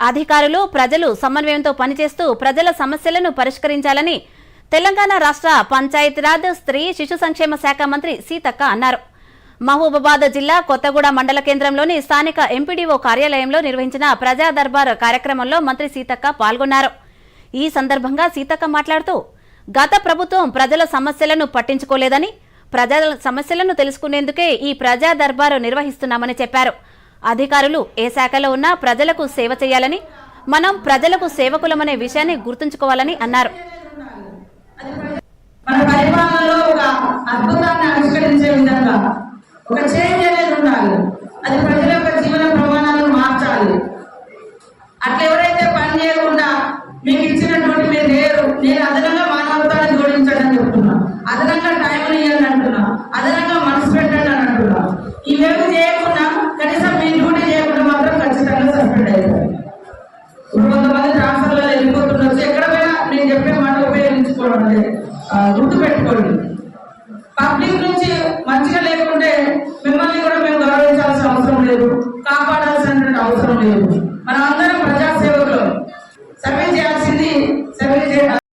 అధికారులు ప్రజలు సమన్వయంతో పనిచేస్తూ ప్రజల సమస్యలను పరిష్కరించాలని తెలంగాణ రాష్ట్ర పంచాయతీరాజ్ స్త్రీ శిశు సంక్షేమ శాఖ మంత్రి సీతక్క అన్నారు. మహబూబాబాద్ జిల్లా కొత్తగూడ మండల కేంద్రంలోని స్థానిక ఎంపీడీఓ కార్యాలయంలో నిర్వహించిన ప్రజా దర్బార్ కార్యక్రమంలో మంత్రి సీతక్క పాల్గొన్నారు. ఈ సందర్భంగా సీతక్క మాట్లాడుతూ గత ప్రభుత్వం ప్రజల సమస్యలను పట్టించుకోలేదని ప్రజల సమస్యలను తెలుసుకునేందుకే ఈ ప్రజా దర్బారు నిర్వహిస్తున్నామని చెప్పారు. అధికారులు ఏ శాఖలో ఉన్నా ప్రజలకు సేవ చేయాలని మనం ప్రజలకు సేవకులమనే విషయాన్ని గుర్తుంచుకోవాలని అన్నారు. మన ఒక అద్భుతాన్ని ఆవిష్కరించే విధంగా ఒక చేంజ్ అనేది ఉండాలి. అది ప్రజల యొక్క జీవన ప్రమాణాలను మార్చాలి. రుద్దు పెట్టుకోండి. పబ్లిక్ నుంచి మంచిగా లేకుంటే మిమ్మల్ని కూడా మేము గౌరవించాల్సిన అవసరం లేదు. కాపాడాల్సిన అవసరం లేదు. మనం అందరం ప్రజాసేవకులు. సర్వే చేయాల్సింది సర్వే చేయాలి.